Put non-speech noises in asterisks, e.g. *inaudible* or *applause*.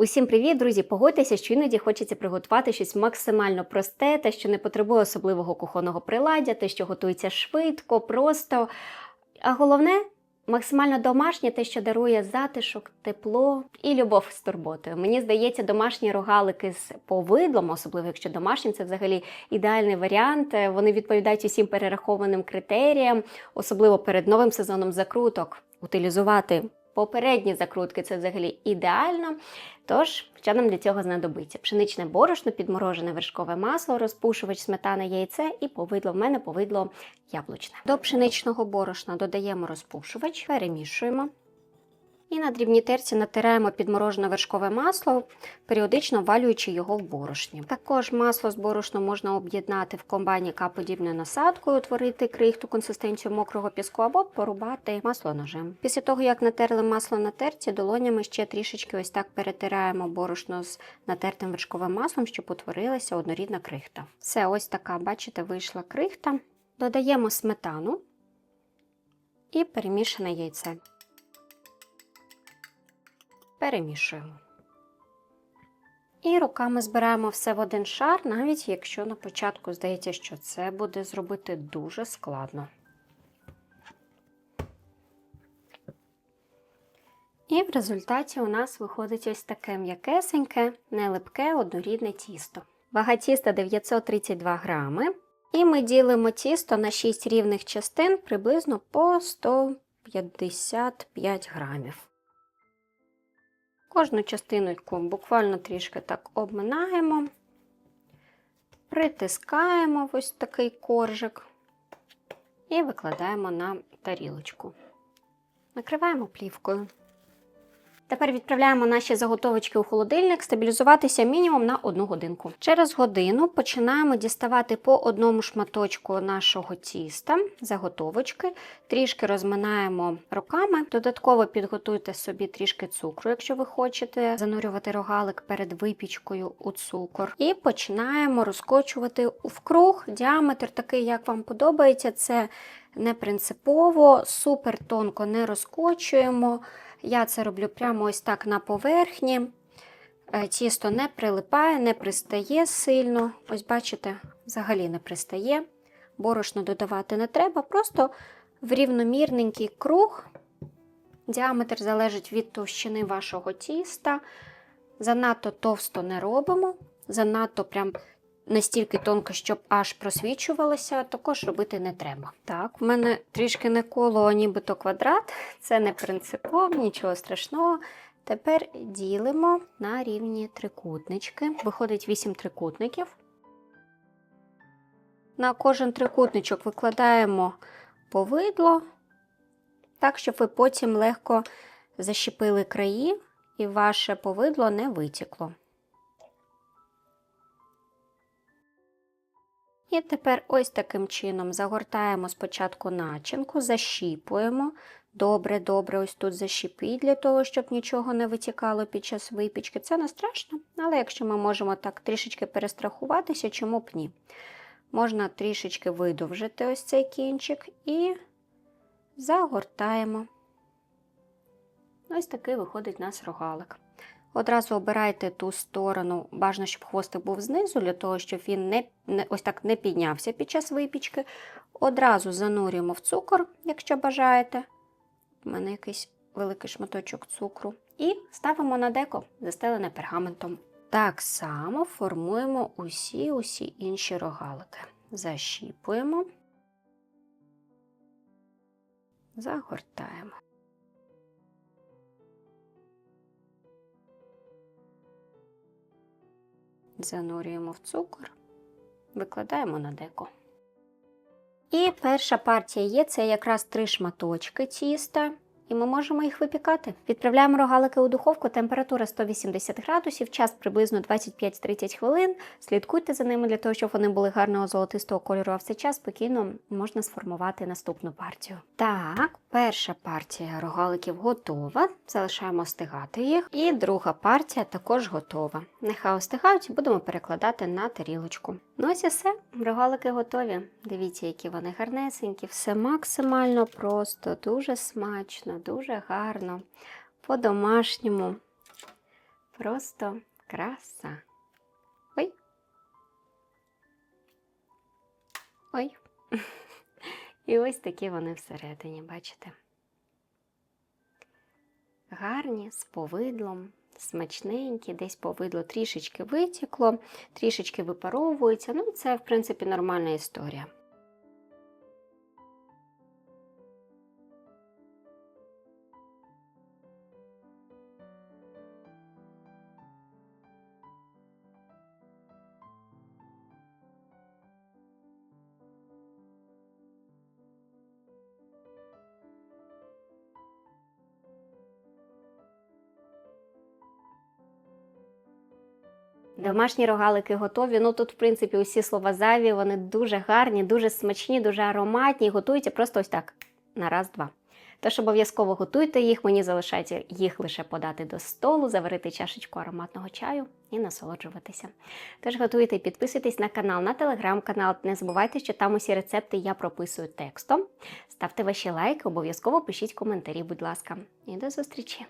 Усім привіт, друзі! Погодьтеся, що іноді хочеться приготувати щось максимально просте, те, що не потребує особливого кухонного приладдя, те, що готується швидко, просто. А головне максимально домашнє, те, що дарує затишок, тепло і любов з турботою. Мені здається, домашні рогалики з повидлом, особливо якщо домашні, це взагалі ідеальний варіант. Вони відповідають усім перерахованим критеріям, особливо перед новим сезоном закруток. Утилізувати попередні закрутки це взагалі ідеально. Тож, що нам для цього знадобиться? Пшеничне борошно, підморожене вершкове масло, розпушувач, сметана, яйце і повидло. В мене повидло яблучне. До пшеничного борошна додаємо розпушувач, перемішуємо. І на дрібній терці натираємо підморожене вершкове масло, періодично валюючи його в борошні. Також масло з борошном можна об'єднати в комбайні К-подібною насадкою, утворити крихту консистенцію мокрого піску або порубати масло ножем. Після того, як натерли масло на терці, долонями ще трішечки ось так перетираємо борошно з натертим вершковим маслом, щоб утворилася однорідна крихта. Все, ось така, бачите, вийшла крихта. Додаємо сметану і перемішане яйце. Перемішуємо. І руками збираємо все в один шар, навіть якщо на початку здається, що це буде зробити дуже складно. І в результаті у нас виходить ось таке м'якесеньке, нелипке, однорідне тісто. Вага тіста 932 грами. І ми ділимо тісто на 6 рівних частин приблизно по 155 грамів. Кожну частинку буквально трішки так обминаємо, притискаємо ось такий коржик і викладаємо на тарілочку. Накриваємо плівкою. Тепер відправляємо наші заготовочки у холодильник стабілізуватися мінімум на одну годинку. Через годину починаємо діставати по одному шматочку нашого тіста, заготовочки, трішки розминаємо руками. Додатково підготуйте собі трішки цукру, якщо ви хочете занурювати рогалик перед випічкою у цукор. І починаємо розкочувати в круг. Діаметр такий, як вам подобається, це не принципово, супер тонко не розкочуємо. Я це роблю прямо ось так на поверхні. Е, Тісто не прилипає, не пристає сильно. Ось, бачите, взагалі не пристає. Борошно додавати не треба, просто в рівномірненький круг. Діаметр залежить від товщини вашого тіста. Занадто товсто не робимо, занадто прям настільки тонко, щоб аж просвічувалося, також робити не треба. Так, в мене трішки не коло, а нібито квадрат. Це не принципово, нічого страшного. Тепер ділимо на рівні трикутнички. Виходить 8 трикутників. На кожен трикутничок викладаємо повидло, так, щоб ви потім легко защепили краї і ваше повидло не витікло. І тепер ось таким чином загортаємо спочатку начинку, защіпуємо. Добре, добре, ось тут защіпіть для того, щоб нічого не витікало під час випічки. Це не страшно, але якщо ми можемо так трішечки перестрахуватися, чому б ні? Можна трішечки видовжити ось цей кінчик і загортаємо. Ось такий виходить у нас рогалик. Одразу обирайте ту сторону, бажано, щоб хвостик був знизу, для того, щоб він не, не, ось так не піднявся під час випічки. Одразу занурюємо в цукор, якщо бажаєте. У мене якийсь великий шматочок цукру. І ставимо на деко, застелене пергаментом. Так само формуємо усі-усі інші рогалики. Защіпуємо, загортаємо. Занурюємо в цукор, викладаємо на деко. І перша партія є це якраз три шматочки тіста, і ми можемо їх випікати. Відправляємо рогалики у духовку, температура 180 градусів, час приблизно 25-30 хвилин. Слідкуйте за ними для того, щоб вони були гарного золотистого кольору, а в цей час спокійно можна сформувати наступну партію. Так, перша партія рогаликів готова. Залишаємо остигати їх. І друга партія також готова. Нехай остигають, будемо перекладати на тарілочку. Ну ось і все, рогалики готові. Дивіться, які вони гарнесенькі, все максимально просто, дуже смачно, дуже гарно, по-домашньому. Просто краса. Ой. Ой. *laughs* І ось такі вони всередині, бачите? Гарні, з повидлом, смачненькі, десь повидло трішечки витікло, трішечки випаровується. Ну, це, в принципі, нормальна історія. Домашні рогалики готові. Ну тут, в принципі, усі слова зайві, вони дуже гарні, дуже смачні, дуже ароматні. Готуються просто ось так на раз-два. Тож обов'язково готуйте їх, мені залишається їх лише подати до столу, заварити чашечку ароматного чаю і насолоджуватися. Тож готуйте і підписуйтесь на канал, на телеграм-канал. Не забувайте, що там усі рецепти я прописую текстом. Ставте ваші лайки, обов'язково пишіть коментарі, будь ласка. І до зустрічі!